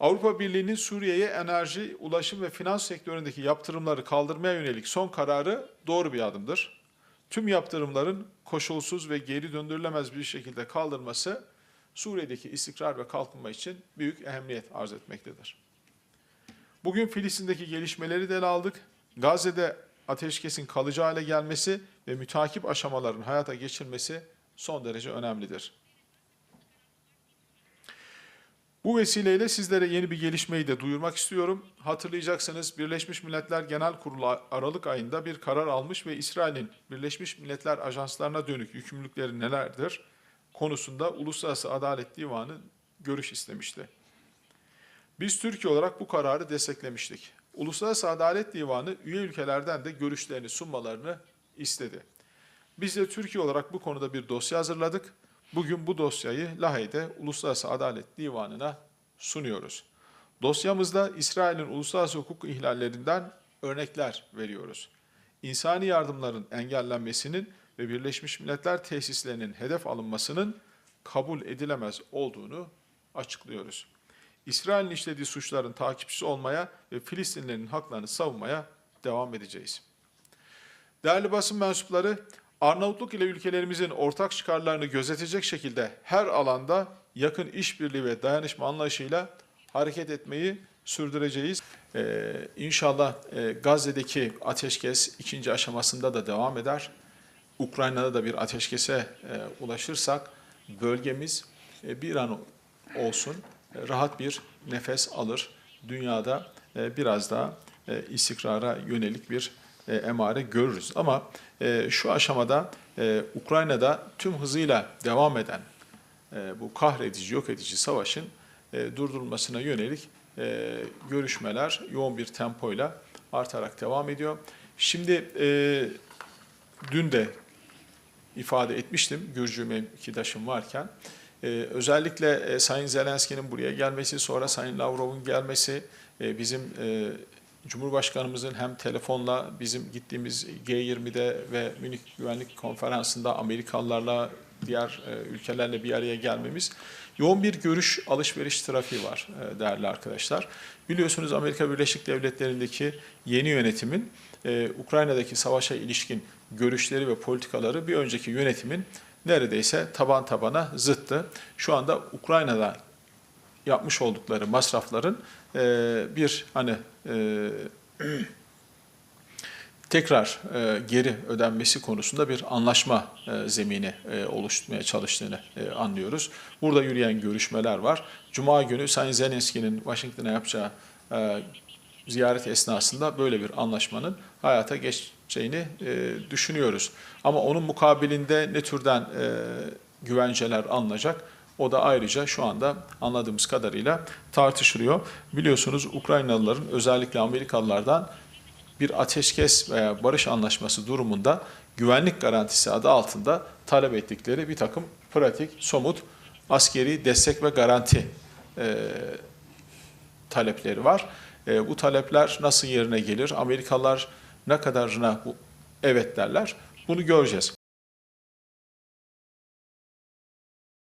Avrupa Birliği'nin Suriye'ye enerji, ulaşım ve finans sektöründeki yaptırımları kaldırmaya yönelik son kararı doğru bir adımdır. Tüm yaptırımların koşulsuz ve geri döndürülemez bir şekilde kaldırması Suriye'deki istikrar ve kalkınma için büyük ehemmiyet arz etmektedir. Bugün Filistin'deki gelişmeleri de ele aldık. Gazze'de ateşkesin kalıcı hale gelmesi ve mütakip aşamaların hayata geçirilmesi son derece önemlidir. Bu vesileyle sizlere yeni bir gelişmeyi de duyurmak istiyorum. Hatırlayacaksınız Birleşmiş Milletler Genel Kurulu Aralık ayında bir karar almış ve İsrail'in Birleşmiş Milletler ajanslarına dönük yükümlülükleri nelerdir konusunda Uluslararası Adalet Divanı görüş istemişti. Biz Türkiye olarak bu kararı desteklemiştik. Uluslararası Adalet Divanı üye ülkelerden de görüşlerini sunmalarını istedi. Biz de Türkiye olarak bu konuda bir dosya hazırladık. Bugün bu dosyayı Lahey'de Uluslararası Adalet Divanı'na sunuyoruz. Dosyamızda İsrail'in uluslararası hukuk ihlallerinden örnekler veriyoruz. İnsani yardımların engellenmesinin ve Birleşmiş Milletler tesislerinin hedef alınmasının kabul edilemez olduğunu açıklıyoruz. İsrail'in işlediği suçların takipçisi olmaya ve Filistinlilerin haklarını savunmaya devam edeceğiz. Değerli basın mensupları, Arnavutluk ile ülkelerimizin ortak çıkarlarını gözetecek şekilde her alanda yakın işbirliği ve dayanışma anlayışıyla hareket etmeyi sürdüreceğiz. Ee, inşallah e, Gazze'deki ateşkes ikinci aşamasında da devam eder. Ukrayna'da da bir ateşkese e, ulaşırsak bölgemiz e, bir an olsun e, rahat bir nefes alır. Dünyada e, biraz daha e, istikrara yönelik bir e, emare görürüz. Ama e, şu aşamada e, Ukrayna'da tüm hızıyla devam eden e, bu kahredici, yok edici savaşın e, durdurulmasına yönelik e, görüşmeler yoğun bir tempoyla artarak devam ediyor. Şimdi e, dün de ifade etmiştim Gürcü mevkidaşım varken. Ee, özellikle e, Sayın Zelenski'nin buraya gelmesi, sonra Sayın Lavrov'un gelmesi, e, bizim e, Cumhurbaşkanımızın hem telefonla bizim gittiğimiz G20'de ve Münih Güvenlik Konferansı'nda Amerikalılarla, diğer e, ülkelerle bir araya gelmemiz yoğun bir görüş alışveriş trafiği var e, değerli arkadaşlar. Biliyorsunuz Amerika Birleşik Devletleri'ndeki yeni yönetimin e, Ukrayna'daki savaşa ilişkin görüşleri ve politikaları bir önceki yönetimin neredeyse taban tabana zıttı. Şu anda Ukrayna'da yapmış oldukları masrafların e, bir hani e, tekrar e, geri ödenmesi konusunda bir anlaşma e, zemini e, oluşturmaya çalıştığını e, anlıyoruz. Burada yürüyen görüşmeler var. Cuma günü Sayın Zelenski'nin Washington'a yapacağı e, ziyaret esnasında böyle bir anlaşmanın hayata geçeceğini e, düşünüyoruz. Ama onun mukabilinde ne türden e, güvenceler alınacak? O da ayrıca şu anda anladığımız kadarıyla tartışılıyor. Biliyorsunuz Ukraynalıların özellikle Amerikalılardan bir ateşkes veya barış anlaşması durumunda güvenlik garantisi adı altında talep ettikleri bir takım pratik, somut askeri destek ve garanti e, talepleri var. E, bu talepler nasıl yerine gelir? Amerikalılar ne kadarına evet derler? Bunu göreceğiz.